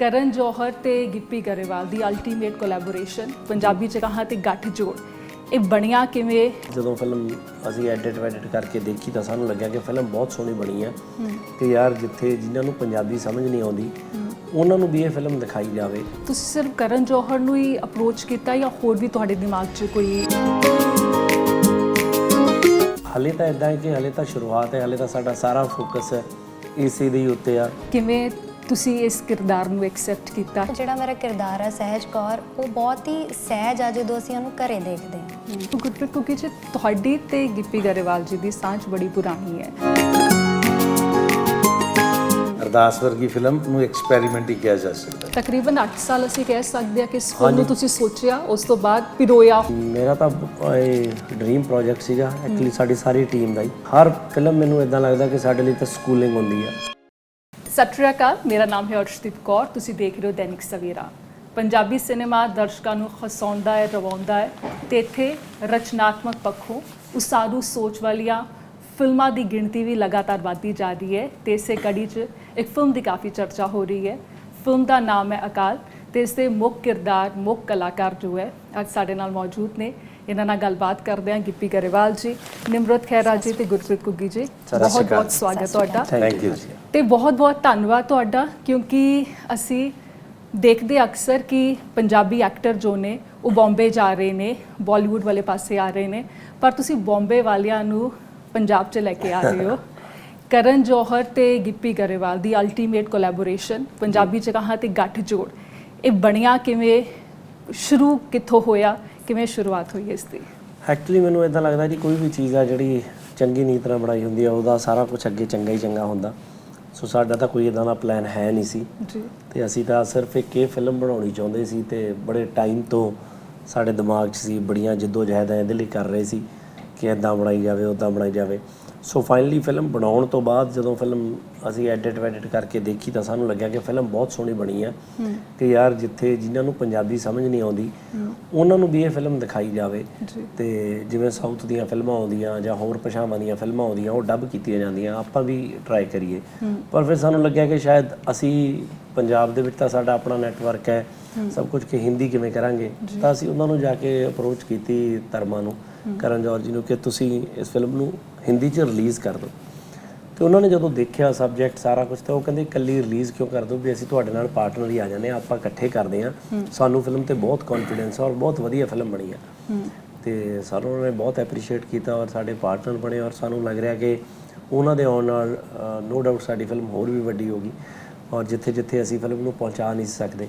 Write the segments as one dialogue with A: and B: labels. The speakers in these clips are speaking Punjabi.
A: ਕਰਨ ਜੋਹਰ ਤੇ ਗਿੱਪੀ ਗਰੇਵਾਲ ਦੀ ਅਲਟੀਮੇਟ ਕੋਲੈਬੋਰੇਸ਼ਨ ਪੰਜਾਬੀ ਚ ਕਹਾਂ ਤੇ ਗੱਠ ਜੋੜ। ਇਹ ਬਣਿਆ ਕਿਵੇਂ?
B: ਜਦੋਂ ਫਿਲਮ ਅਸੀਂ ਐਡਿਟ ਵੈਡਿਟ ਕਰਕੇ ਦੇਖੀ ਤਾਂ ਸਾਨੂੰ ਲੱਗਿਆ ਕਿ ਫਿਲਮ ਬਹੁਤ ਸੋਹਣੀ ਬਣੀ ਹੈ। ਕਿ ਯਾਰ ਜਿੱਥੇ ਜਿਨ੍ਹਾਂ ਨੂੰ ਪੰਜਾਬੀ ਸਮਝ ਨਹੀਂ ਆਉਂਦੀ ਉਹਨਾਂ ਨੂੰ ਵੀ ਇਹ ਫਿਲਮ ਦਿਖਾਈ ਜਾਵੇ।
A: ਤੁਸੀਂ ਸਿਰਫ ਕਰਨ ਜੋਹਰ ਨੂੰ ਹੀ ਅਪਰੋਚ ਕੀਤਾ ਜਾਂ ਹੋਰ ਵੀ ਤੁਹਾਡੇ ਦਿਮਾਗ 'ਚ ਕੋਈ?
B: ਹਲੇ ਤਾਂ ਇਦਾਂ ਹੈ ਕਿ ਹਲੇ ਤਾਂ ਸ਼ੁਰੂਆਤ ਹੈ ਹਲੇ ਤਾਂ ਸਾਡਾ ਸਾਰਾ ਫੋਕਸ ਇਸੇ ਦੇ ਉੱਤੇ ਆ।
A: ਕਿਵੇਂ ਤੁਸੀਂ ਇਸ ਕਿਰਦਾਰ ਨੂੰ ਐਕਸੈਪਟ ਕੀਤਾ?
C: ਜਿਹੜਾ ਮੇਰਾ ਕਿਰਦਾਰ ਹੈ ਸਹਿਜ ਕੌਰ ਉਹ ਬਹੁਤ ਹੀ ਸਹਿਜ ਆ ਜਦੋਂ ਅਸੀਂ ਉਹਨੂੰ ਘਰੇ ਦੇਖਦੇ ਹਾਂ।
A: ਗੁਰਪ੍ਰੀਤ ਕੁਕੀ ਜੀ ਤੁਹਾਡੀ ਤੇ ਗਿੱਪੀ ਗਰੇਵਾਲ ਜੀ ਦੀ ਸਾਂਝ ਬੜੀ ਪੁਰਾਣੀ ਹੈ।
D: ਅਰਦਾਸ ਵਰਗੀ ਫਿਲਮ ਨੂੰ ਐਕਸਪੈਰੀਮੈਂਟ ਹੀ ਕਿਹਾ ਜਾ ਸਕਦਾ ਹੈ।
A: ਤਕਰੀਬਨ 8 ਸਾਲ ਅਸੀਂ ਕਹਿ ਸਕਦੇ ਹਾਂ ਕਿ ਇਸ ਫਿਲਮ ਨੂੰ ਤੁਸੀਂ ਸੋਚਿਆ ਉਸ ਤੋਂ ਬਾਅਦ ਪਿਰੋਇਆ
B: ਮੇਰਾ ਤਾਂ ਇਹ ਡ੍ਰੀਮ ਪ੍ਰੋਜੈਕਟ ਸੀਗਾ ਐਕਚੁਅਲੀ ਸਾਡੀ ਸਾਰੀ ਟੀਮ ਦਾ ਹੀ। ਹਰ ਫਿਲਮ ਮੈਨੂੰ ਇਦਾਂ ਲੱਗਦਾ ਕਿ ਸਾਡੇ ਲਈ ਤਾਂ ਸਕੂਲਿੰਗ ਹੁੰਦੀ ਆ।
A: ਸਤਿ ਸ਼੍ਰੀ ਅਕਾਲ, ਮੇਰਾ ਨਾਮ ਹੈ ਅਰਸ਼ਦੀਪ ਕੌਰ, ਤੁਸੀਂ ਦੇਖ ਰਹੇ ਹੋ ਦੈਨਿਕ ਸਵੇਰਾ। ਪੰਜਾਬੀ ਸਿਨੇਮਾ ਦਰਸ਼ਕਾਂ ਨੂੰ ਹਸਾਉਂਦਾ ਹੈ, ਰਵਾਉਂਦਾ ਹੈ ਤੇ ਇੱਥੇ ਰਚਨਾਤਮਕ ਪੱਖੋਂ ਉਸਾਰੂ ਸੋਚ ਵਾਲੀਆਂ ਫਿਲਮਾਂ ਦੀ ਗਿਣਤੀ ਵੀ ਲਗਾਤਾਰ ਵਧਦੀ ਜਾ ਰਹੀ ਹੈ ਤੇ ਇਸੇ ਕੜੀ 'ਚ ਇੱਕ ਫਿਲਮ ਦੀ ਕਾਫੀ ਚਰਚਾ ਹੋ ਰਹੀ ਹੈ। ਫਿਲਮ ਦਾ ਨਾਮ ਹੈ ਅਕਾਲ ਤੇ ਇਸ ਦੇ ਮੁੱਖ ਕਿਰਦਾਰ, ਮੁੱਖ ਕਲਾਕਾਰ ਜੋ ਹੈ, ਅੱਜ ਸਾਡੇ ਨਾਲ ਮੌਜੂਦ ਨੇ। ਇਹਨਾਂ ਨਾਲ ਗੱਲਬਾਤ ਕਰਦੇ ਹਾਂ ਗਿੱਪੀ ਗਰੇਵਾਲ ਜੀ ਨਿਮਰਤ ਖਹਿਰਾ ਜੀ ਤੇ ਗੁਰਪ੍ਰੀਤ ਕੁੱਗੀ ਜੀ। ਬਹੁਤ ਬਹੁਤ ਸਵਾਗਤ ਤੁਹਾਡਾ।
D: ਥੈਂਕ ਯੂ ਜੀ।
A: ਤੇ ਬਹੁਤ-ਬਹੁਤ ਧੰਨਵਾਦ ਤੁਹਾਡਾ ਕਿਉਂਕਿ ਅਸੀਂ ਦੇਖਦੇ ਅਕਸਰ ਕਿ ਪੰਜਾਬੀ ਐਕਟਰ ਜੋ ਨੇ ਉਹ ਬੰਬੇ ਜਾ ਰਹੇ ਨੇ ਬਾਲੀਵੁੱਡ ਵਾਲੇ ਪਾਸੇ ਆ ਰਹੇ ਨੇ ਪਰ ਤੁਸੀਂ ਬੰਬੇ ਵਾਲਿਆਂ ਨੂੰ ਪੰਜਾਬ 'ਚ ਲੈ ਕੇ ਆ ਰਹੇ ਹੋ। ਕਰਨ ਜੋਹਰ ਤੇ ਗਿੱਪੀ ਗਰੇਵਾਲ ਦੀ ਅਲਟੀਮੇਟ ਕੋਲੈਬੋਰੇਸ਼ਨ ਪੰਜਾਬੀ 'ਚ ਕਹਾਂ ਤੇ ਗੱਠ ਜੋੜ ਇਹ ਬਣਿਆ ਕਿਵੇਂ? ਸ਼ੁਰੂ ਕਿੱਥੋਂ ਹੋਇਆ? ਕਿਵੇਂ ਸ਼ੁਰੂਆਤ ਹੋਈ ਇਸ ਦੀ?
B: ਐਕਚੁਅਲੀ ਮੈਨੂੰ ਇਦਾਂ ਲੱਗਦਾ ਜੀ ਕੋਈ ਵੀ ਚੀਜ਼ ਆ ਜਿਹੜੀ ਚੰਗੀ ਨੀਤ ਨਾਲ ਬਣਾਈ ਹੁੰਦੀ ਆ ਉਹਦਾ ਸਾਰਾ ਕੁਝ ਅੱਗੇ ਚੰਗਾ ਹੀ ਚੰਗਾ ਹੁੰਦਾ। ਸੋ ਸਾਡਾ ਤਾਂ ਕੋਈ ਇਦਾਂ ਦਾ ਪਲਾਨ ਹੈ ਨਹੀਂ ਸੀ।
A: ਜੀ।
B: ਤੇ ਅਸੀਂ ਤਾਂ ਸਿਰਫ ਇੱਕ ਇਹ ਫਿਲਮ ਬਣਾਉਣੀ ਚਾਹੁੰਦੇ ਸੀ ਤੇ ਬੜੇ ਟਾਈਮ ਤੋਂ ਸਾਡੇ ਦਿਮਾਗ 'ਚ ਸੀ ਬੜੀਆਂ ਜਿੱਦੋ ਜਹਿਦਾਂ ਇਹਦੇ ਲਈ ਕਰ ਰਹੇ ਸੀ ਕਿ ਇਦਾਂ ਬਣਾਈ ਜਾਵੇ ਉਦਾਂ ਬਣਾਈ ਜਾਵੇ। ਸੋ ਫਾਈਨਲੀ ਫਿਲਮ ਬਣਾਉਣ ਤੋਂ ਬਾਅਦ ਜਦੋਂ ਫਿਲਮ ਅਸੀਂ ਐਡਿਟ ਵੈਡਿਟ ਕਰਕੇ ਦੇਖੀ ਤਾਂ ਸਾਨੂੰ ਲੱਗਿਆ ਕਿ ਫਿਲਮ ਬਹੁਤ ਸੋਹਣੀ ਬਣੀ ਹੈ। ਕਿ ਯਾਰ ਜਿੱਥੇ ਜਿਨ੍ਹਾਂ ਨੂੰ ਪੰਜਾਬੀ ਸਮਝ ਨਹੀਂ ਆਉਂਦੀ ਉਹਨਾਂ ਨੂੰ ਵੀ ਇਹ ਫਿਲਮ ਦਿਖਾਈ ਜਾਵੇ। ਤੇ ਜਿਵੇਂ ਸਾਊਥ ਦੀਆਂ ਫਿਲਮਾਂ ਆਉਂਦੀਆਂ ਜਾਂ ਹੋਰ ਭਾਸ਼ਾਵਾਂ ਦੀਆਂ ਫਿਲਮਾਂ ਆਉਂਦੀਆਂ ਉਹ ਡੱਬ ਕੀਤੀਆਂ ਜਾਂਦੀਆਂ ਆਪਾਂ ਵੀ ਟਰਾਈ ਕਰੀਏ। ਪਰ ਫਿਰ ਸਾਨੂੰ ਲੱਗਿਆ ਕਿ ਸ਼ਾਇਦ ਅਸੀਂ ਪੰਜਾਬ ਦੇ ਵਿੱਚ ਤਾਂ ਸਾਡਾ ਆਪਣਾ ਨੈਟਵਰਕ ਹੈ। ਸਭ ਕੁਝ ਕਿ ਹਿੰਦੀ ਕਿਵੇਂ ਕਰਾਂਗੇ? ਤਾਂ ਅਸੀਂ ਉਹਨਾਂ ਨੂੰ ਜਾ ਕੇ ਅਪਰੋਚ ਕੀਤੀ ਧਰਮਾਂ ਨੂੰ ਕਰਨ ਜੌਹਰ ਜੀ ਨੂੰ ਕਿ ਤੁਸੀਂ ਇਸ ਫਿਲਮ ਨੂੰ ਹਿੰਦੀ 'ਚ ਰਿਲੀਜ਼ ਕਰ ਦਿਓ। ਤੇ ਉਹਨਾਂ ਨੇ ਜਦੋਂ ਦੇਖਿਆ ਸਬਜੈਕਟ ਸਾਰਾ ਕੁਝ ਤਾਂ ਉਹ ਕਹਿੰਦੇ ਇਕੱਲੀ ਰਿਲੀਜ਼ ਕਿਉਂ ਕਰ ਦੋ ਵੀ ਅਸੀਂ ਤੁਹਾਡੇ ਨਾਲ ਪਾਰਟਨਰ ਹੀ ਆ ਜਾਂਦੇ ਆ ਆਪਾਂ ਇਕੱਠੇ ਕਰਦੇ ਆ ਸਾਨੂੰ ਫਿਲਮ ਤੇ ਬਹੁਤ ਕੌਨਫੀਡੈਂਸ ਆ ਔਰ ਬਹੁਤ ਵਧੀਆ ਫਿਲਮ ਬਣੀ ਆ। ਤੇ ਸਾਨੂੰ ਉਹਨਾਂ ਨੇ ਬਹੁਤ ਐਪਰੀਸ਼ੀਏਟ ਕੀਤਾ ਔਰ ਸਾਡੇ ਪਾਰਟਨਰ ਬਣੇ ਔਰ ਸਾਨੂੰ ਲੱਗ ਰਿਹਾ ਕਿ ਉਹਨਾਂ ਦੇ ਆਉਣ ਨਾਲ ਨੋ ਡਾਊਟ ਸਾਡੀ ਫਿਲਮ ਹੋਰ ਵੀ ਵੱਡੀ ਹੋਗੀ ਔਰ ਜਿੱਥੇ ਜਿੱਥੇ ਅਸੀਂ ਫਿਲਮ ਨੂੰ ਪਹੁੰਚਾ ਨਹੀਂ ਸਕਦੇ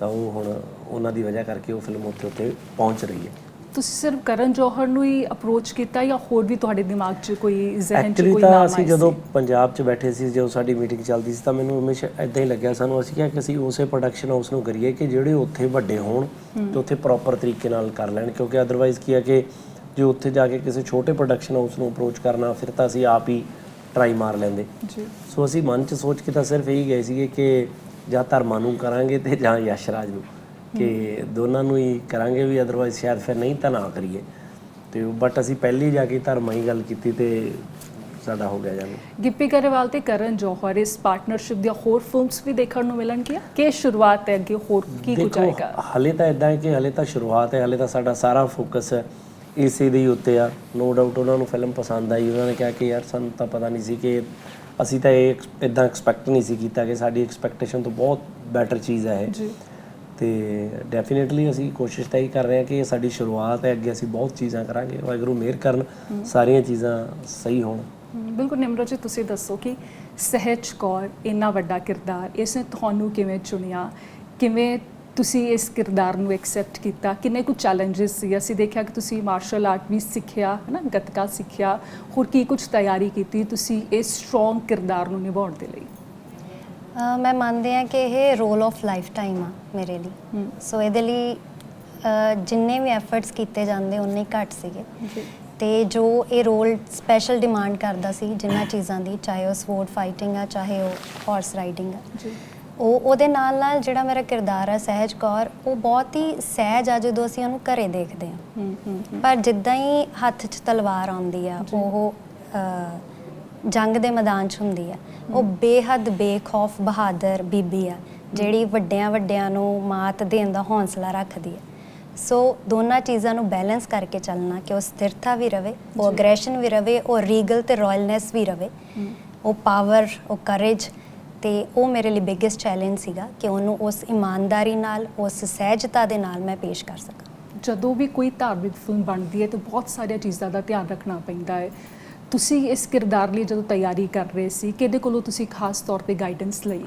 B: ਤਾਂ ਉਹ ਹੁਣ ਉਹਨਾਂ ਦੀ ਵਜ੍ਹਾ ਕਰਕੇ ਉਹ ਫਿਲਮ ਉੱਥੇ ਉੱਥੇ ਪਹੁੰਚ ਰਹੀ ਹੈ
A: ਤੁਸੀਂ ਸਿਰਫ ਕਰਨ ਜੋਹਰ ਨੂੰ ਹੀ ਅਪਰੋਚ ਕੀਤਾ ਜਾਂ ਹੋਰ ਵੀ ਤੁਹਾਡੇ ਦਿਮਾਗ 'ਚ ਕੋਈ ਜ਼ਿਹਨ 'ਚ
B: ਐਕਚੁਅਲੀ
A: ਕੋਈ
B: ਤਾਂ
A: ਨਾਮ
B: ਅਸੀਂ
A: ਆਇਆ
B: ਜਦੋਂ
A: ਸੀ?
B: ਪੰਜਾਬ 'ਚ ਬੈਠੇ ਸੀ ਜਦੋਂ ਸਾਡੀ ਮੀਟਿੰਗ ਚੱਲਦੀ ਸੀ ਤਾਂ ਮੈਨੂੰ ਹਮੇਸ਼ਾ ਇਦਾਂ ਹੀ ਲੱਗਿਆ ਸਾਨੂੰ ਅਸੀਂ ਕਿਹਾ ਕਿ ਅਸੀਂ ਉਸੇ ਪ੍ਰੋਡਕਸ਼ਨ ਹਾਊਸ ਨੂੰ ਕਰੀਏ ਕਿ ਜਿਹੜੇ ਉੱਥੇ ਵੱਡੇ ਹੋਣ ਤੇ ਉੱਥੇ ਪ੍ਰੋਪਰ ਤਰੀਕੇ ਨਾਲ ਕਰ ਲੈਣ ਕਿਉਂਕਿ ਅਦਰਵਾਈਜ਼ ਕੀ ਹੈ ਕਿ ਜੇ ਉੱਥੇ ਜਾ ਕੇ ਕਿਸੇ ਛੋਟੇ ਪ੍ਰੋਡਕਸ਼ਨ ਹਾਊਸ ਨੂੰ ਅਪਰੋਚ ਕਰਨਾ ਫਿਰ ਤਾਂ ਅਸੀਂ ਆਪ ਹੀ ਟਰਾਈ ਮਾਰ ਲੈਂਦੇ।
A: ਜੀ।
B: ਸੋ ਅਸੀਂ ਮਨ 'ਚ ਸੋਚ ਕੇ ਤਾਂ ਸਿਰਫ ਇਹੀ ਗਏ ਸੀਗੇ ਕਿ ਜਾਂ ਧਰਮਾਂ ਨੂੰ ਕਰਾਂਗੇ ਤੇ ਜਾਂ ਯਸ਼ਰਾਜ ਨੂੰ ਕਿ ਦੋਨਾਂ ਨੂੰ ਹੀ ਕਰਾਂਗੇ ਵੀ ਅਦਰਵਾਈਜ਼ ਸ਼ਾਇਦ ਫਿਰ ਨਹੀਂ ਤਾਂ ਨਾ ਕਰੀਏ। ਤੇ ਬਟ ਅਸੀਂ ਪਹਿਲੀ ਜਾ ਕੇ ਧਰਮਾਂ ਹੀ ਗੱਲ ਕੀਤੀ ਤੇ ਸਾਡਾ ਹੋ ਗਿਆ ਜਾਵੇ
A: ਗਿੱਪੀ ਗਰੇਵਾਲ ਤੇ ਕਰਨ ਜੋਹਰ ਇਸ ਪਾਰਟਨਰਸ਼ਿਪ ਦੀਆਂ ਹੋਰ ਫਿਲਮਸ ਵੀ ਦੇਖਣ ਨੂੰ ਮਿਲਣਗੀਆਂ? ਕਿ ਸ਼ੁਰੂਆਤ ਹੈ ਅੱਗੇ ਹੋਰ ਕੀ ਕੁਝ ਆਏਗਾ
B: ਹਲੇ ਤਾਂ ਇਦਾਂ ਹੈ ਕਿ ਹਲੇ ਤਾਂ ਸ਼ੁਰੂਆਤ ਹੈ ਹਲੇ ਤਾਂ ਸਾਡਾ ਸਾਰਾ ਫੋਕਸ ਇਸੇ ਦੇ ਹੀ ਉੱਤੇ ਆ। ਨੋ ਡਾਊਟ ਉਹਨਾਂ ਨੂੰ ਫਿਲਮ ਪਸੰਦ ਆਈ। ਉਹਨਾਂ ਨੇ ਕਿਹਾ ਕਿ ਯਾਰ ਸਾਨੂੰ ਤਾਂ ਪਤਾ ਨਹੀਂ ਸੀ ਕਿ ਅਸੀਂ ਤਾਂ ਇਹ ਇਦਾਂ ਐਕਸਪੈਕਟ ਨਹੀਂ ਸੀ ਕੀਤਾ ਕਿ ਸਾਡੀ ਐਕਸਪੈਕਟੇਸ਼ਨ ਤੋਂ ਬਹੁਤ ਬੈਟਰ ਚੀਜ਼ ਹੈ ਇਹ।
A: ਜੀ।
B: ਤੇ ਡੈਫੀਨਿਟਲੀ ਅਸੀਂ ਕੋਸ਼ਿਸ਼ ਤਾਂ ਇਹ ਕਰ ਰਹੇ ਹਾਂ ਕਿ ਇਹ ਸਾਡੀ ਸ਼ੁਰੂਆਤ ਹੈ। ਅੱਗੇ ਅਸੀਂ ਬਹੁਤ ਚੀਜ਼ਾਂ ਕਰਾਂਗੇ। ਵਾਹਿਗੁਰੂ ਮਿਹਰ ਕਰਨ। ਸਾਰੀਆਂ ਚੀਜ਼ਾਂ ਸਹੀ ਹੋਣ।
A: ਬਿਲਕੁਲ ਨਿਮਰਤ ਜੀ ਤੁਸੀਂ ਦੱਸੋ ਕਿ ਸਹਿਜ ਕੌਰ ਇੰਨਾ ਵੱਡਾ ਕਿਰਦਾਰ ਇਸਨੇ ਤੁਹਾਨੂੰ ਕਿਵੇਂ ਚੁਣਿਆ? ਕਿਵੇਂ ਤੁਸੀਂ ਇਸ ਕਿਰਦਾਰ ਨੂੰ ਐਕਸੈਪਟ ਕੀਤਾ? ਕਿੰਨੇ ਕੁ ਚੈਲੰਜਸ ਸੀ? ਅਸੀਂ ਦੇਖਿਆ ਕਿ ਤੁਸੀਂ ਮਾਰਸ਼ਲ ਆਰਟ ਵੀ ਸਿੱਖਿਆ ਹੈ ਨਾ ਗੱਤਕਾ ਸਿੱਖਿਆ। ਹੋਰ ਕੀ ਕੁਝ ਤਿਆਰੀ ਕੀਤੀ ਤੁਸੀਂ ਇਸ ਸਟਰੋਂਗ ਕਿਰਦਾਰ ਨੂੰ ਨਿਭਾਉਣ ਦੇ ਲਈ?
C: ਅਹ ਮੈਂ ਮੰਨਦੀ ਹਾਂ ਕਿ ਇਹ ਰੋਲ ਆਫ ਲਾਈਫ ਟਾਈਮ ਆ ਮੇਰੇ ਲਈ। ਸੋ ਇਹਦੇ ਲਈ ਅਹ ਜਿੰਨੇ ਵੀ ਐਫਰਟਸ ਕੀਤੇ ਜਾਂਦੇ ਉਨੇ ਹੀ ਘੱਟ ਸੀਗੇ।
A: ਜੀ।
C: ਤੇ ਜੋ ਇਹ ਰੋਲ ਸਪੈਸ਼ਲ ਡਿਮਾਂਡ ਕਰਦਾ ਸੀ ਜਿੰਨਾ ਚੀਜ਼ਾਂ ਦੀ ਚਾਹੇ ਉਹ ਸਵੋਰਡ ਫਾਈਟਿੰਗ ਆ ਚਾਹੇ ਉਹ ਹਾਰਸ ਰਾਈਡਿੰਗ ਆ।
A: ਜੀ।
C: ਉਹ ਉਹਦੇ ਨਾਲ ਨਾਲ ਜਿਹੜਾ ਮੇਰਾ ਕਿਰਦਾਰ ਆ ਸਹਿਜ ਕੌਰ ਉਹ ਬਹੁਤ ਹੀ ਸਹਿਜ ਆ ਜਦੋਂ ਅਸੀਂ ਉਹਨੂੰ ਘਰੇ ਦੇਖਦੇ ਹਾਂ। ਪਰ ਜਿੱਦਾਂ ਹੀ ਹੱਥ 'ਚ ਤਲਵਾਰ ਆਉਂਦੀ ਆ। ਉਹ ਜੰਗ ਦੇ ਮੈਦਾਨ 'ਚ ਹੁੰਦੀ ਆ ਉਹ ਬੇਹੱਦ ਬੇਖੌਫ ਬਹਾਦਰ ਬੀਬੀ ਆ ਜਿਹੜੀ ਵੱਡਿਆਂ ਵੱਡਿਆਂ ਨੂੰ ਮਾਤ ਦੇਣ ਦਾ ਹੌਸਲਾ ਰੱਖਦੀ ਹੈ ਸੋ ਦੋਨਾਂ ਚੀਜ਼ਾਂ ਨੂੰ ਬੈਲੈਂਸ ਕਰਕੇ ਚੱਲਣਾ ਕਿ ਉਹ ਸਥਿਰਤਾ ਵੀ ਰਵੇ ਉਹ ਅਗਰੈਸ਼ਨ ਵੀ ਰਵੇ ਉਹ ਰੀਗਲ ਤੇ ਰਾਇਲਨੈਸ ਵੀ ਰਵੇ। ਉਹ ਪਾਵਰ ਉਹ ਕਰੇਜ ਤੇ ਉਹ ਮੇਰੇ ਲਈ ਬਿਗੇਸਟ ਚੈਲੰਜ ਸੀਗਾ ਕਿ ਉਹਨੂੰ ਉਸ ਇਮਾਨਦਾਰੀ ਨਾਲ ਉਸ ਸਹਿਜਤਾ ਦੇ ਨਾਲ ਮੈਂ ਪੇਸ਼ ਕਰ ਸਕਾਂ।
A: ਜਦੋਂ ਵੀ ਕੋਈ ਧਾਰਮਿਕ ਫਿਲਮ ਬਣਦੀ ਹੈ ਤਾਂ ਬਹੁਤ ਸਾਰੀਆਂ ਚੀਜ਼ਾਂ ਦਾ ਧਿਆਨ ਰੱਖਣਾ ਪੈਂਦਾ ਹੈ। ਤੁਸੀਂ ਇਸ ਕਿਰਦਾਰ ਲਈ ਜਦੋਂ ਤਿਆਰੀ ਕਰ ਰਹੇ ਸੀ ਕਿਹਦੇ ਕੋਲੋਂ ਤੁਸੀਂ ਖਾਸ ਤੌਰ ਤੇ ਗਾਈਡੈਂਸ ਲਈ?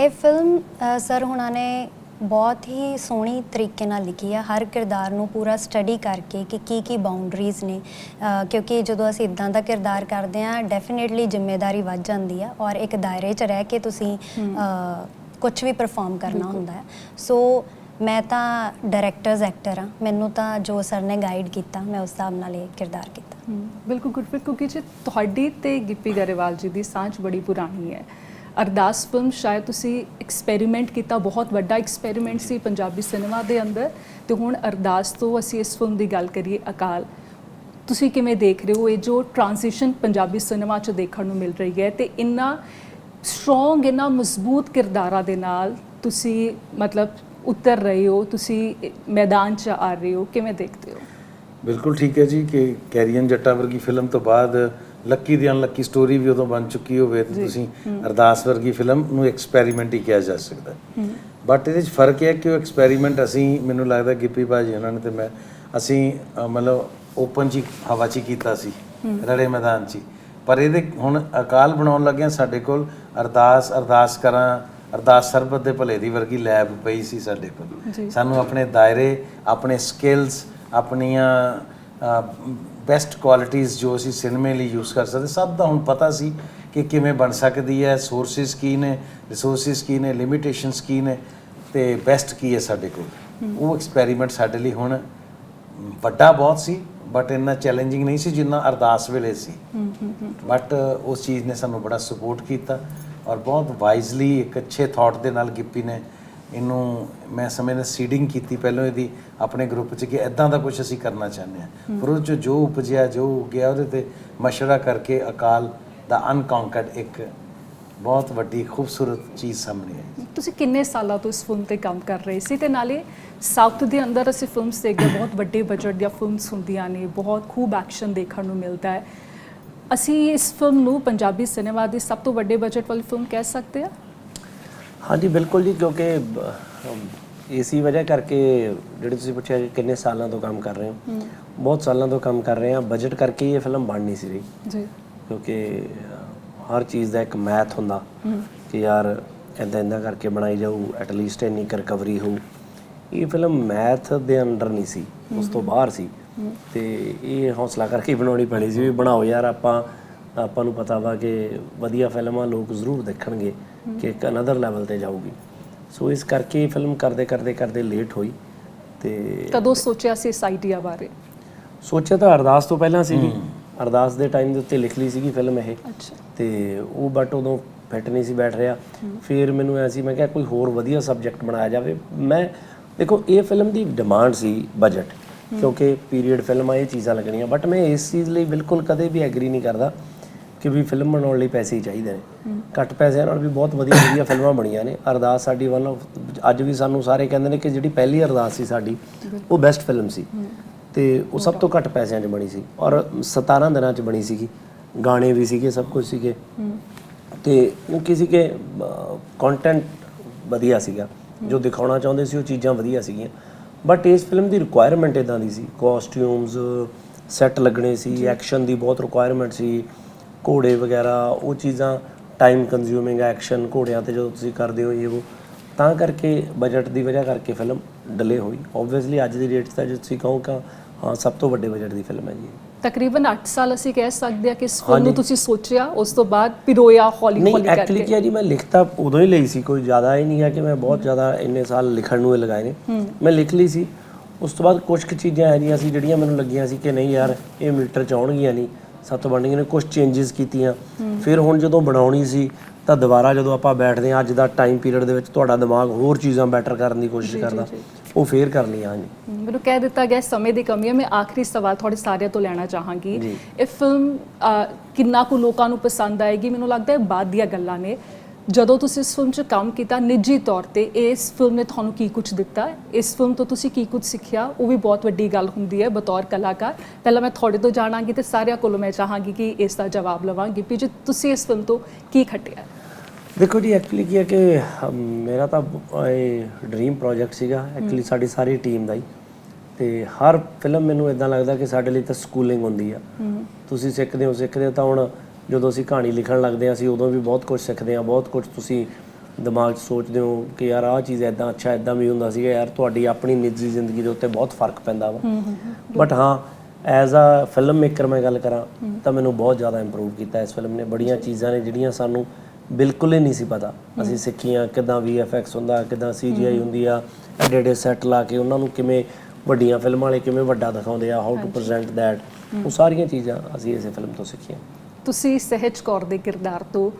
C: ਇਹ ਫਿਲਮ ਸਰ ਹੁਣਾਂ ਨੇ ਬਹੁਤ ਹੀ ਸੋਹਣੀ ਤਰੀਕੇ ਨਾਲ ਲਿਖੀ ਹੈ ਹਰ ਕਿਰਦਾਰ ਨੂੰ ਪੂਰਾ ਸਟੱਡੀ ਕਰਕੇ ਕਿ ਕੀ ਕੀ ਬਾਉਂਡਰੀਜ਼ ਨੇ। ਕਿਉਂਕਿ ਜਦੋਂ ਅਸੀਂ ਇਦਾਂ ਦਾ ਕਿਰਦਾਰ ਕਰਦੇ ਹਾਂ ਡੈਫੀਨਿਟਲੀ ਜ਼ਿੰਮੇਵਾਰੀ ਵੱਧ ਜਾਂਦੀ ਹੈ ਔਰ ਇੱਕ ਦਾਇਰੇ 'ਚ ਰਹਿ ਕੇ ਤੁਸੀਂ ਕੁਝ ਵੀ ਪਰਫਾਰਮ ਕਰਨਾ ਹੁੰਦਾ ਹੈ ਸੋ ਮੈਂ ਤਾਂ ਡਾਇਰੈਕਟਰਸ ਐਕਟਰ ਹਾਂ ਮੈਨੂੰ ਤਾਂ ਜੋ ਸਰ ਨੇ ਗਾਈਡ ਕੀਤਾ ਮੈਂ ਉਸ ਹਿਸਾਬ ਨਾਲ ਇਹ ਕਿਰਦਾਰ ਕੀਤਾ।
A: ਬਿਲਕੁਲ ਗੁਰਪ੍ਰੀਤ ਕਿਉਂਕਿ ਜੇ ਤੁਹਾਡੀ ਤੇ ਗਿੱਪੀ ਗਰੇਵਾਲ ਜੀ ਦੀ ਸਾਂਝ ਬੜੀ ਪੁਰਾਣੀ ਹੈ ਅਰਦਾਸ ਫਿਲਮ ਸ਼ਾਇਦ ਤੁਸੀਂ ਐਕਸਪੈਰੀਮੈਂਟ ਕੀਤਾ, ਬਹੁਤ ਵੱਡਾ ਐਕਸਪੈਰੀਮੈਂਟ ਸੀ ਪੰਜਾਬੀ ਸਿਨੇਮਾ ਦੇ ਅੰਦਰ ਤੇ ਹੁਣ ਅਰਦਾਸ ਤੋਂ ਅਸੀਂ ਇਸ ਫਿਲਮ ਦੀ ਗੱਲ ਕਰੀਏ ਅਕਾਲ। ਤੁਸੀਂ ਕਿਵੇਂ ਦੇਖ ਰਹੇ ਹੋ? ਇਹ ਜੋ ਟ੍ਰਾਂਜੀਸ਼ਨ ਪੰਜਾਬੀ ਸਿਨੇਮਾ 'ਚ ਦੇਖਣ ਨੂੰ ਮਿਲ ਰਹੀ ਹੈ ਤੇ ਇੰਨਾ ਸਟਰੋਂਗ ਇੰਨਾ ਮਜ਼ਬੂਤ ਕਿਰਦਾਰਾਂ ਦੇ ਨਾਲ ਤੁਸੀਂ ਮਤਲਬ ਉਤਰ ਰਹੇ ਹੋ, ਤੁਸੀਂ ਮੈਦਾਨ 'ਚ ਆ ਰਹੇ ਹੋ, ਕਿਵੇਂ ਦੇਖਦੇ ਹੋ?
D: ਬਿਲਕੁਲ ਠੀਕ ਹੈ ਜੀ ਕਿ ਕੈਰੀਅਨ ਜੱਟਾ ਵਰਗੀ ਫਿਲਮ ਤੋਂ ਬਾਅਦ ਲੱਕੀ ਦੀ ਅਨਲੱਕੀ ਸਟੋਰੀ ਵੀ ਉਦੋਂ ਬਣ ਚੁੱਕੀ ਹੋਵੇ ਤੇ ਤੁਸੀਂ ਅਰਦਾਸ ਵਰਗੀ ਫਿਲਮ ਨੂੰ ਐਕਸਪੈਰੀਮੈਂਟ ਹੀ ਕਿਹਾ ਜਾ ਸਕਦਾ। ਬਟ ਇਹਦੇ ਵਿੱਚ ਫ਼ਰਕ ਇਹ ਹੈ ਕਿ ਉਹ ਐਕਸਪੈਰੀਮੈਂਟ ਅਸੀਂ ਮੈਨੂੰ ਲੱਗਦਾ ਗਿੱਪੀ ਭਾਜੀ ਉਹਨਾਂ ਨੇ ਤੇ ਮੈਂ ਅਸੀਂ ਮਤਲਬ ਓਪਨ ਜੀ ਹਵਾ 'ਚ ਕੀਤਾ ਸੀ ਰੜੇ ਮੈਦਾਨ 'ਚ। ਪਰ ਇਹਦੇ ਹੁਣ ਅਕਾਲ ਬਣਾਉਣ ਲੱਗਿਆ ਸਾਡੇ ਕੋਲ ਅਰਦਾਸ ਅਰਦਾਸ ਕਰਾਂ ਅਰਦਾਸ ਸਰਬਤ ਦੇ ਭਲੇ ਦੀ ਵਰਗੀ ਲੈਬ ਪਈ ਸੀ ਸਾਡੇ ਕੋਲ। ਸਾਨੂੰ ਆਪਣੇ ਦਾਇਰੇ ਆਪਣੇ ਸਕਿੱਲਸ ਆਪਣੀਆਂ ਬੈਸਟ ਕੁਆਲਿਟੀਆਂ ਜੋ ਅਸੀਂ ਸਿਨੇਮੇ ਲਈ ਯੂਜ਼ ਕਰ ਸਕਦੇ, ਸਭ ਦਾ ਹੁਣ ਪਤਾ ਸੀ ਕਿ ਕਿਵੇਂ ਬਣ ਸਕਦੀ ਹੈ ਸੋਰਸਿਸ ਕੀ ਨੇ ਰਿਸੋਰਸਿਸ ਕੀ ਨੇ ਲਿਮਿਟੇਸ਼ਨਸ ਕੀ ਨੇ ਤੇ ਬੈਸਟ ਕੀ ਹੈ ਸਾਡੇ ਕੋਲ। ਉਹ ਐਕਸਪੈਰੀਮੈਂਟ ਸਾਡੇ ਲਈ ਹੁਣ ਵੱਡਾ ਬਹੁਤ ਸੀ ਬਟ ਇੰਨਾ ਚੈਲੰਜਿੰਗ ਨਹੀਂ ਸੀ ਜਿੰਨਾ ਅਰਦਾਸ ਵੇਲੇ ਸੀ। ਬਟ ਉਸ ਚੀਜ਼ ਨੇ ਸਾਨੂੰ ਬੜਾ ਸਪੋਰਟ ਕੀਤਾ ਔਰ ਬਹੁਤ ਵਾਈਜ਼ਲੀ ਇੱਕ ਅੱਛੇ ਥਾਟ ਦੇ ਨਾਲ ਗਿੱਪੀ ਨੇ ਇਹਨੂੰ ਮੈਂ ਸਮਝਦਾ ਸੀਡਿੰਗ ਕੀਤੀ ਪਹਿਲਾਂ ਇਹਦੀ ਆਪਣੇ ਗਰੁੱਪ 'ਚ ਕਿ ਇਦਾਂ ਦਾ ਕੁਝ ਅਸੀਂ ਕਰਨਾ ਚਾਹੁੰਦੇ ਹਾਂ। ਪਰ ਉਹ 'ਚੋਂ ਜੋ ਉਪਜਿਆ ਜੋ ਉੱਗਿਆ ਉਹਦੇ ਤੇ ਮਸ਼ਵਰਾ ਕਰਕੇ ਅਕਾਲ ਦਾ ਅਨਕੌਂਕਰਡ ਇੱਕ ਬਹੁਤ ਵੱਡੀ ਖੂਬਸੂਰਤ ਚੀਜ਼ ਸਾਹਮਣੇ ਆਈ।
A: ਤੁਸੀਂ ਕਿੰਨੇ ਸਾਲਾਂ ਤੋਂ ਇਸ ਫਿਲਮ ਤੇ ਕੰਮ ਕਰ ਰਹੇ ਸੀ ਤੇ ਨਾਲੇ ਸਾਊਥ ਦੇ ਅੰਦਰ ਅਸੀਂ ਫਿਲਮਸ ਦੇਖਦੇ ਬਹੁਤ ਵੱਡੇ ਬਜਟ ਦੀਆਂ ਫਿਲਮਸ ਹੁੰਦੀਆਂ ਨੇ ਬਹੁਤ ਖੂਬ ਐਕਸ਼ਨ ਦੇਖਣ ਨੂੰ ਮਿਲਦਾ ਹੈ। ਅਸੀਂ ਇਸ ਫਿਲਮ ਨੂੰ ਪੰਜਾਬੀ ਸਿਨੇਮਾ ਦੀ ਸਭ ਤੋਂ ਵੱਡੇ ਬਜਟ ਵਾਲੀ ਫਿਲਮ ਕਹਿ ਸਕਦੇ ਹਾਂ?
B: ਹਾਂਜੀ ਬਿਲਕੁਲ ਜੀ ਕਿਉਂਕਿ ਇਸੀ ਵਜ੍ਹਾ ਕਰਕੇ ਜਿਹੜੇ ਤੁਸੀਂ ਪੁੱਛਿਆ ਕਿ ਕਿੰਨੇ ਸਾਲਾਂ ਤੋਂ ਕੰਮ ਕਰ ਰਹੇ ਹੋ। ਬਹੁਤ ਸਾਲਾਂ ਤੋਂ ਕੰਮ ਕਰ ਰਹੇ ਹਾਂ। ਬਜਟ ਕਰਕੇ ਹੀ ਇਹ ਫਿਲਮ ਬਣ ਨਹੀਂ ਸੀ
A: ਜੀ।
B: ਕਿਉਂਕਿ ਹਰ ਚੀਜ਼ ਦਾ ਇੱਕ ਮੈਥ ਹੁੰਦਾ ਕਿ ਯਾਰ ਇਦਾਂ ਇਦਾਂ ਕਰਕੇ ਬਣਾਈ ਜਾਊ ਐਟਲੀਸਟ ਇੰਨੀ ਕੁ ਰਿਕਵਰੀ ਹੋਊ। ਇਹ ਫਿਲਮ ਮੈਥ ਦੇ ਅੰਡਰ ਨਹੀਂ ਸੀ ਉਸ ਤੋਂ ਬਾਹਰ ਸੀ। ਤੇ ਇਹ ਹੌਸਲਾ ਕਰਕੇ ਬਣਾਉਣੀ ਪੈਣੀ ਸੀ ਵੀ ਬਣਾਓ ਯਾਰ ਆਪਾਂ ਆਪਾਂ ਨੂੰ ਪਤਾ ਵਾ ਕਿ ਵਧੀਆ ਫਿਲਮਾਂ ਲੋਕ ਜ਼ਰੂਰ ਦੇਖਣਗੇ। ਕਿ ਇੱਕ ਅਨਦਰ ਲੈਵਲ ਤੇ ਜਾਊਗੀ। ਸੋ ਇਸ ਕਰਕੇ ਇਹ ਫਿਲਮ ਕਰਦੇ ਕਰਦੇ ਕਰਦੇ ਲੇਟ ਹੋਈ ਤੇ
A: ਕਦੋਂ ਸੋਚਿਆ ਸੀ ਇਸ ਆਈਡੀਆ ਬਾਰੇ?
B: ਸੋਚਿਆ ਤਾਂ ਅਰਦਾਸ ਤੋਂ ਪਹਿਲਾਂ ਸੀਗੀ। ਅਰਦਾਸ ਦੇ ਟਾਈਮ ਦੇ ਉੱਤੇ ਲਿਖ ਲਈ ਸੀਗੀ ਫਿਲਮ ਇਹ।
A: ਅੱਛਾ।
B: ਤੇ ਉਹ ਬਟ ਉਦੋਂ ਫਿੱਟ ਨਹੀਂ ਸੀ ਬੈਠ ਰਿਹਾ। ਫਿਰ ਮੈਨੂੰ ਐ ਸੀ ਮੈਂ ਕਿਹਾ ਕੋਈ ਹੋਰ ਵਧੀਆ ਸਬਜੈਕਟ ਬਣਾਇਆ ਜਾਵੇ। ਮੈਂ ਦੇਖੋ ਇਹ ਫਿਲਮ ਦੀ ਡਿਮਾਂਡ ਸੀ ਬਜਟ ਕਿਉਂਕਿ ਪੀਰੀਅਡ ਫਿਲਮਾਂ ਇਹ ਚੀਜ਼ਾਂ ਲੱਗਣੀਆਂ। ਬਟ ਮੈਂ ਇਸ ਚੀਜ਼ ਲਈ ਬਿਲਕੁਲ ਕਦੇ ਵੀ ਐਗਰੀ ਨਹੀਂ ਕਰਦਾ। ਕਿ ਵੀ ਫਿਲਮ ਬਣਾਉਣ ਲਈ ਪੈਸੇ ਹੀ ਚਾਹੀਦੇ ਨੇ। ਘੱਟ ਪੈਸਿਆਂ ਨਾਲ ਵੀ ਬਹੁਤ ਵਧੀਆ ਵਧੀਆ ਫਿਲਮਾਂ ਬਣੀਆਂ ਨੇ। ਅਰਦਾਸ ਸਾਡੀ ਆਫ ਅੱਜ ਵੀ ਸਾਨੂੰ ਸਾਰੇ ਕਹਿੰਦੇ ਨੇ ਕਿ ਜਿਹੜੀ ਪਹਿਲੀ ਅਰਦਾਸ ਸੀ ਸਾਡੀ ਉਹ ਬੈਸਟ ਫਿਲਮ ਸੀ। ਤੇ ਉਹ ਸਭ ਤੋਂ ਘੱਟ ਪੈਸਿਆਂ 'ਚ ਬਣੀ ਸੀ। ਔਰ 17 ਦਿਨਾਂ 'ਚ ਬਣੀ ਸੀਗੀ। ਗਾਣੇ ਵੀ ਸੀਗੇ ਸਭ ਕੁਝ ਸੀਗੇ। ਤੇ ਉਹ ਕਿਸੇ ਕੇ ਕੰਟੈਂਟ ਵਧੀਆ ਸੀਗਾ। ਜੋ ਦਿਖਾਉਣਾ ਚਾਹੁੰਦੇ ਸੀ ਉਹ ਚੀਜ਼ਾਂ ਵਧੀਆ ਸੀਗੀਆਂ। ਬਟ ਇਸ ਫਿਲਮ ਦੀ ਰਿਕੁਆਇਰਮੈਂਟ ਇਦਾਂ ਦੀ ਸੀ। ਕਾਸਟਿਊਮਸ ਸੈੱਟ ਲੱਗਣੇ ਸੀ ਐਕਸ਼ਨ ਦੀ ਬਹੁਤ ਰਿਕੁਆਇਰਮੈਂਟ ਸੀ। ਘੋੜੇ ਵਗੈਰਾ ਉਹ ਚੀਜ਼ਾਂ ਟਾਈਮ ਕੰਜ਼ਿਊਮਿੰਗ ਐਕਸ਼ਨ ਘੋੜਿਆਂ ਤੇ ਜਦੋਂ ਤੁਸੀਂ ਕਰਦੇ ਹੋ ਇਹ ਉਹ ਤਾਂ ਕਰਕੇ ਬਜਟ ਦੀ ਵਜ੍ਹਾ ਕਰਕੇ ਫਿਲਮ ਡਿਲੇ ਹੋਈ। ਆਬਵੀਅਸਲੀ ਅੱਜ ਦੀ ਡੇਟ 'ਚ ਤਾਂ ਜੇ ਤੁਸੀਂ ਕਹੋ ਕਿ ਹਾਂ ਸਭ ਤੋਂ ਵੱਡੇ ਬਜਟ ਦੀ ਫਿਲਮ ਹੈ ਜੀ।
A: ਤਕਰੀਬਨ 8 ਸਾਲ ਅਸੀਂ ਕਹਿ ਸਕਦੇ ਹਾਂ ਕਿ ਇਸ ਫਿਲਮ ਨੂੰ ਤੁਸੀਂ ਸੋਚਿਆ ਉਸ ਤੋਂ ਬਾਅਦ ਪਿਰੋਇਆ ਹੌਲੀ
B: ਨਹੀਂ ਐਕਚੁਅਲੀ ਕੀ ਹੈ ਜੀ ਮੈਂ ਲਿਖਤਾ ਉਦੋਂ ਹੀ ਲਈ ਸੀ ਕੋਈ ਜ਼ਿਆਦਾ ਹੀ ਨਹੀਂ ਹੈ ਕਿ ਮੈਂ ਬਹੁਤ ਜ਼ਿਆਦਾ ਇੰਨੇ ਸਾਲ ਲਿਖਣ ਨੂੰ ਲਗਾਏ ਨੇ। ਮੈਂ ਲਿਖ ਲਈ ਸੀ। ਉਸ ਤੋਂ ਬਾਅਦ ਕੁਝ ਕੁ ਚੀਜ਼ਾਂ ਜੀਆਂ ਸੀ ਜਿਹੜੀਆਂ ਮੈਨੂੰ ਲੱਗੀਆਂ ਸੀ ਕਿ ਨਹੀਂ ਯਾਰ ਇਹ ਮੀਟਰ ਚ ਆਉਣਗੀਆਂ ਨਹੀਂ। ਸੱਤ ਬਣਨਗੀਆਂ ਨੇ ਕੁਝ ਚੇਂਜਸ ਕੀਤੀਆਂ। ਫਿਰ ਹੁਣ ਜਦੋਂ ਬਣਾਉਣੀ ਸੀ ਤਾਂ ਦੁਬਾਰਾ ਜਦੋਂ ਆਪਾਂ ਬੈਠਦੇ ਹਾਂ ਅੱਜ ਦਾ ਟਾਈਮ ਪੀਰੀਅਡ ਦੇ ਵਿੱਚ ਤੁਹਾਡਾ ਦਿਮਾਗ ਹੋਰ ਚੀਜ਼ਾਂ ਬੈਟਰ ਕਰਨ ਦੀ ਕੋਸ਼ਿਸ਼ ਕਰਦਾ। ਉਹ ਫੇਰ ਕਰ ਲਈਆਂ ਹਾਂਜੀ।
A: ਮੈਨੂੰ ਕਹਿ ਦਿੱਤਾ ਗਿਆ ਸਮੇਂ ਦੀ ਕਮੀ ਹੈ ਮੈਂ ਆਖਰੀ ਸਵਾਲ ਤੁਹਾਡੇ ਸਾਰਿਆਂ ਤੋਂ ਲੈਣਾ ਚਾਹਾਂਗੀ। ਇਹ ਫਿਲਮ ਕਿੰਨਾ ਕੁ ਲੋਕਾਂ ਨੂੰ ਪਸੰਦ ਆਏਗੀ? ਮੈਨੂੰ ਲੱਗਦਾ ਹੈ ਬਾਅਦ ਦੀਆਂ ਗੱਲਾਂ ਨੇ। ਜਦੋਂ ਤੁਸੀਂ ਇਸ ਫਿਲਮ 'ਚ ਕੰਮ ਕੀਤਾ ਨਿੱਜੀ ਤੌਰ ਤੇ ਇਸ ਫਿਲਮ ਨੇ ਤੁਹਾਨੂੰ ਕੀ ਕੁਝ ਦਿੱਤਾ? ਇਸ ਫਿਲਮ ਤੋਂ ਤੁਸੀਂ ਕੀ ਕੁਝ ਸਿੱਖਿਆ? ਉਹ ਵੀ ਬਹੁਤ ਵੱਡੀ ਗੱਲ ਹੁੰਦੀ ਹੈ ਬਤੌਰ ਕਲਾਕਾਰ। ਪਹਿਲਾਂ ਮੈਂ ਤੁਹਾਡੇ ਤੋਂ ਜਾਣਾਂਗੀ ਤੇ ਸਾਰਿਆਂ ਕੋਲੋਂ ਮੈਂ ਚਾਹਾਂਗੀ ਕਿ ਇਸ ਦਾ ਜਵਾਬ ਲਵਾਂਗੀ। ਵੀ ਜੇ ਤੁਸੀਂ ਇਸ ਫਿਲਮ ਤੋਂ ਕੀ ਖੱਟਿਆ?
B: ਦੇਖੋ ਜੀ ਐਕਚੁਅਲੀ ਕੀ ਹੈ ਕਿ ਮੇਰਾ ਤਾਂ ਇਹ ਡ੍ਰੀਮ ਪ੍ਰੋਜੈਕਟ ਸੀਗਾ। ਐਕਚੁਅਲੀ ਸਾਡੀ ਸਾਰੀ ਟੀਮ ਦਾ ਹੀ। ਤੇ ਹਰ ਫਿਲਮ ਮੈਨੂੰ ਇਦਾਂ ਲੱਗਦਾ ਕਿ ਸਾਡੇ ਲਈ ਤਾਂ ਸਕੂਲਿੰਗ ਹੁੰਦੀ ਆ। ਤੁਸੀਂ ਸਿੱਖਦੇ ਹੋ ਸਿੱਖਦੇ ਹੋ ਤਾਂ ਹੁਣ ਜਦੋਂ ਅਸੀਂ ਕਹਾਣੀ ਲਿਖਣ ਲੱਗਦੇ ਹਾਂ ਅਸੀਂ ਉਦੋਂ ਵੀ ਬਹੁਤ ਕੁਝ ਸਿੱਖਦੇ ਹਾਂ ਬਹੁਤ ਕੁਝ ਤੁਸੀਂ ਦਿਮਾਗ 'ਚ ਸੋਚਦੇ ਹੋ ਕਿ ਯਾਰ ਆਹ ਚੀਜ਼ ਐਦਾਂ ਅੱਛਾ ਐਦਾਂ ਵੀ ਹੁੰਦਾ ਸੀਗਾ ਯਾਰ ਤੁਹਾਡੀ ਆਪਣੀ ਨਿੱਜੀ ਜ਼ਿੰਦਗੀ ਦੇ ਉੱਤੇ ਬਹੁਤ ਫ਼ਰਕ ਪੈਂਦਾ ਵਾ। ਬਟ ਹਾਂ ਐਜ਼ ਅ ਫਿਲਮ ਮੇਕਰ ਮੈਂ ਗੱਲ ਕਰਾਂ ਤਾਂ ਮੈਨੂੰ ਬਹੁਤ ਜ਼ਿਆਦਾ ਇੰਪਰੂਵ ਕੀਤਾ ਇਸ ਫਿਲਮ ਨੇ। ਬੜੀਆਂ ਚੀਜ਼ਾਂ ਨੇ ਜਿਹੜੀਆਂ ਸਾਨੂੰ ਬਿਲਕੁਲ ਹੀ ਨਹੀਂ ਸੀ ਪਤਾ। ਅਸੀਂ ਸਿੱਖੀਆਂ ਕਿਦਾਂ VFX ਹੁੰਦਾ ਕਿਦਾਂ CGI ਹੁੰਦੀ ਆ ਐਡੇ ਐਡੇ ਸੈੱਟ ਲਾ ਕੇ ਉਹਨਾਂ ਨੂੰ ਕਿਵੇਂ ਵੱਡੀਆਂ ਫਿਲਮਾਂ ਵਾਲੇ ਕਿਵੇਂ ਵੱਡਾ ਦਿਖਾਉਂਦੇ ਆ ਹਾਊ ਟੂ ਪ੍ਰੈਜ਼ੈਂਟ ਦੈਟ ਉਹ ਸਾਰੀਆਂ ਚੀਜ਼ਾਂ ਅਸੀਂ ਇਸੇ ਫਿਲਮ ਤੋਂ ਸਿੱਖੀਆਂ।
A: ਤੁਸੀਂ ਸਹਿਜ ਕੌਰ ਦੇ ਕਿਰਦਾਰ ਤੋਂ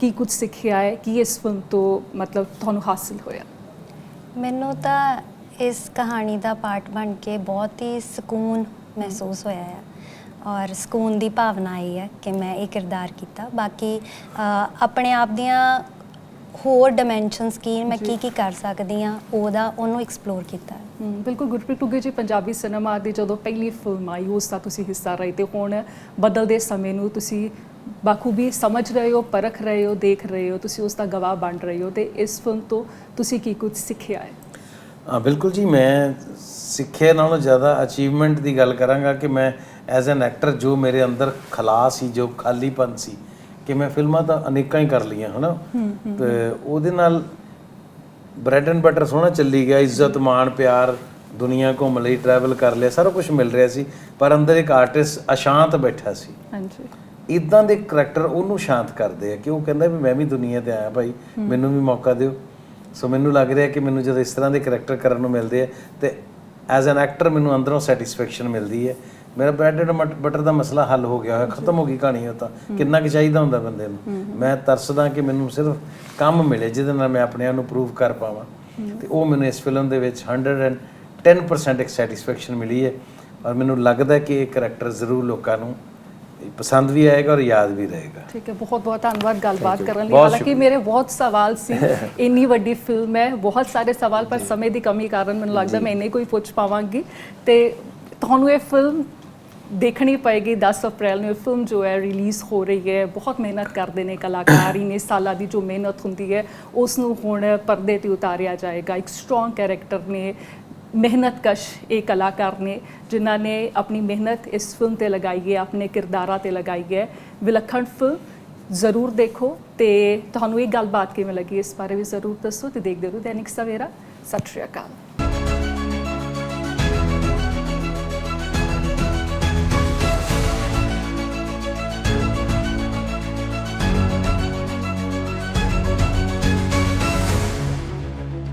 A: ਕੀ ਕੁਝ ਸਿੱਖਿਆ ਹੈ? ਕੀ ਇਸ ਫਿਲਮ ਤੋਂ ਮਤਲਬ ਤੁਹਾਨੂੰ ਹਾਸਿਲ ਹੋਇਆ?
C: ਮੈਨੂੰ ਤਾਂ ਇਸ ਕਹਾਣੀ ਦਾ ਪਾਰਟ ਬਣ ਕੇ ਬਹੁਤ ਹੀ ਸਕੂਨ ਮਹਿਸੂਸ ਹੋਇਆ ਹੈ ਔਰ ਸਕੂਨ ਦੀ ਭਾਵਨਾ ਆਈ ਹੈ ਕਿ ਮੈਂ ਇਹ ਕਿਰਦਾਰ ਕੀਤਾ। ਬਾਕੀ ਆਪਣੇ ਆਪ ਦੀਆਂ ਹੋਰ ਡਾਈਮੈਂਸ਼ਨਸ ਕੀ ਮੈਂ ਕੀ ਕੀ ਕਰ ਸਕਦੀ ਹਾਂ ਉਹਦਾ ਉਹਨੂੰ ਐਕਸਪਲੋਰ ਕੀਤਾ।
A: ਬਿਲਕੁਲ ਗੁਰਪ੍ਰੀਤ ਟੁੱਗੇ ਜੀ ਪੰਜਾਬੀ ਸਿਨੇਮਾ ਦੀ ਜਦੋਂ ਪਹਿਲੀ ਫਿਲਮ ਆਈ ਉਸ ਦਾ ਤੁਸੀਂ ਹਿੱਸਾ ਰਹੇ ਤੇ ਹੁਣ ਬਦਲਦੇ ਸਮੇਂ ਨੂੰ ਤੁਸੀਂ ਬਾਖੂਬੀ ਸਮਝ ਰਹੇ ਹੋ ਪਰਖ ਰਹੇ ਹੋ ਦੇਖ ਰਹੇ ਹੋ ਤੁਸੀਂ ਉਸ ਦਾ ਗਵਾਹ ਬਣ ਰਹੇ ਹੋ ਤੇ ਇਸ ਫਿਲਮ ਤੋਂ ਤੁਸੀਂ ਕੀ ਕੁਝ ਸਿੱਖਿਆ ਹੈ?
D: ਹਾਂ ਬਿਲਕੁਲ ਜੀ ਮੈਂ ਸਿੱਖਿਆ ਨਾਲੋਂ ਜ਼ਿਆਦਾ ਅਚੀਵਮੈਂਟ ਦੀ ਗੱਲ ਕਰਾਂਗਾ ਕਿ ਮੈਂ ਐਜ਼ ਐਨ ਐਕਟਰ ਜੋ ਮੇਰੇ ਅੰਦਰ ਖਲਾ ਸੀ ਜੋ ਖਾਲੀਪਨ ਸੀ ਕਿ ਮੈਂ ਫਿਲਮਾਂ ਤਾਂ ਅਨੇਕਾਂ ਹੀ ਕਰ ਲਈਆਂ ਹਨਾ? ਤੇ ਉਹਦੇ ਨਾਲ ਬ੍ਰੈਡ ਐਂਡ ਬਟਰ ਸੋਹਣਾ ਚੱਲੀ ਗਿਆ ਇੱਜ਼ਤ ਮਾਣ ਪਿਆਰ ਦੁਨੀਆ ਘੁੰਮ ਲਈ ਟਰੈਵਲ ਕਰ ਲਿਆ ਸਾਰਾ ਕੁਝ ਮਿਲ ਰਿਹਾ ਸੀ ਪਰ ਅੰਦਰ ਇੱਕ ਆਰਟਿਸਟ ਅਸ਼ਾਂਤ ਬੈਠਾ ਸੀ।
A: ਹਾਂਜੀ।
D: ਇਦਾਂ ਦੇ ਕਰੈਕਟਰ ਉਹਨੂੰ ਸ਼ਾਂਤ ਕਰਦੇ ਆ ਕਿ ਉਹ ਕਹਿੰਦਾ ਵੀ ਮੈਂ ਵੀ ਦੁਨੀਆ ਤੇ ਆਇਆ ਭਾਈ ਮੈਨੂੰ ਵੀ ਮੌਕਾ ਦਿਓ। ਸੋ ਮੈਨੂੰ ਲੱਗ ਰਿਹਾ ਕਿ ਮੈਨੂੰ ਜਦੋਂ ਇਸ ਤਰ੍ਹਾਂ ਦੇ ਕਰੈਕਟਰ ਕਰਨ ਨੂੰ ਮਿਲਦੇ ਆ ਤੇ ਐਜ਼ ਐਨ ਐਕਟਰ ਮੈਨੂੰ ਅੰਦਰੋਂ ਸੈਟੀਸਫੈਕਸ਼ਨ ਮਿਲਦੀ ਹੈ। ਮੇਰਾ ਬ੍ਰੈਡ ਐਂਡ ਬਟਰ ਦਾ ਮਸਲਾ ਹੱਲ ਹੋ ਗਿਆ ਹੋਇਆ ਖਤਮ ਹੋ ਗਈ ਕਹਾਣੀ ਉਹ ਤਾਂ। ਕਿੰਨਾ ਕੁ ਚਾਹੀਦਾ ਹੁੰਦਾ ਬੰਦੇ ਨੂੰ। ਮੈਂ ਤਰਸਦਾ ਕਿ ਮੈਨੂੰ ਸਿਰਫ ਕੰਮ ਮਿਲੇ ਜਿਹਦੇ ਨਾਲ ਮੈਂ ਆਪਣੇ ਆਪ ਨੂੰ ਪ੍ਰੂਵ ਕਰ ਪਾਵਾਂ। ਤੇ ਉਹ ਮੈਨੂੰ ਇਸ ਫਿਲਮ ਦੇ ਵਿੱਚ 110% ਇੱਕ ਸੈਟੀਸਫੈਕਸ਼ਨ ਮਿਲੀ ਹੈ। ਔਰ ਮੈਨੂੰ ਲੱਗਦਾ ਕਿ ਇਹ ਕਰੈਕਟਰ ਜ਼ਰੂਰ ਲੋਕਾਂ ਨੂੰ ਪਸੰਦ ਵੀ ਆਏਗਾ ਔਰ ਯਾਦ ਵੀ ਰਹੇਗਾ।
A: ਠੀਕ ਹੈ ਬਹੁਤ ਬਹੁਤ ਧੰਨਵਾਦ ਗੱਲਬਾਤ. ਕਰਨ ਲਈ। ਹਾਲਾਂਕਿ ਮੇਰੇ ਬਹੁਤ ਸਵਾਲ ਸੀ। ਇੰਨੀ ਵੱਡੀ ਫਿਲਮ ਹੈ ਬਹੁਤ ਸਾਰੇ ਸਵਾਲ ਪਰ ਸਮੇਂ ਦੀ ਕਮੀ ਕਾਰਨ ਮੈਨੂੰ ਲੱਗਦਾ ਮੈਂ ਇੰਨੇ ਕੋਈ ਪੁੱਛ ਪਾਵਾਂਗੀ। ਤੇ ਤੁਹਾਨੂੰ ਇਹ ਫਿਲਮ ਦੇਖਣੀ ਪਏਗੀ 10 ਅਪ੍ਰੈਲ ਨੂੰ ਇਹ ਫਿਲਮ ਜੋ ਹੈ ਰਿਲੀਜ਼ ਹੋ ਰਹੀ ਹੈ। ਬਹੁਤ ਮਿਹਨਤ ਕਰਦੇ ਨੇ ਕਲਾਕਾਰ ਨੇ ਸਾਲਾਂ ਦੀ ਜੋ ਮਿਹਨਤ ਹੁੰਦੀ ਹੈ ਉਸ ਨੂੰ ਹੁਣ ਪਰਦੇ ਤੇ ਉਤਾਰਿਆ ਜਾਏਗਾ। ਇੱਕ ਸਟਰੋਂਗ ਕੈਰੈਕਟਰ ਨੇ ਮਿਹਨਤਕਸ਼ ਇਹ ਕਲਾਕਾਰ ਨੇ, ਜਿਨ੍ਹਾਂ ਨੇ ਆਪਣੀ ਮਿਹਨਤ ਇਸ ਫਿਲਮ ਤੇ ਲਗਾਈ ਹੈ, ਆਪਣੇ ਕਿਰਦਾਰਾਂ ਤੇ ਲਗਾਈ ਹੈ। ਵਿਲੱਖਣ ਫਿਲਮ ਜ਼ਰੂਰ ਦੇਖੋ ਤੇ ਤੁਹਾਨੂੰ ਇਹ ਗੱਲਬਾਤ ਕਿਵੇਂ ਲੱਗੀ ਇਸ ਬਾਰੇ ਵੀ ਜ਼ਰੂਰ ਦੱਸੋ ਤੇ ਦੇਖਦੇ ਰਹੋ ਦੈਨਿਕ ਸਵੇਰਾ। ਸਤਿ ਸ਼੍ਰੀ ਅਕਾਲ।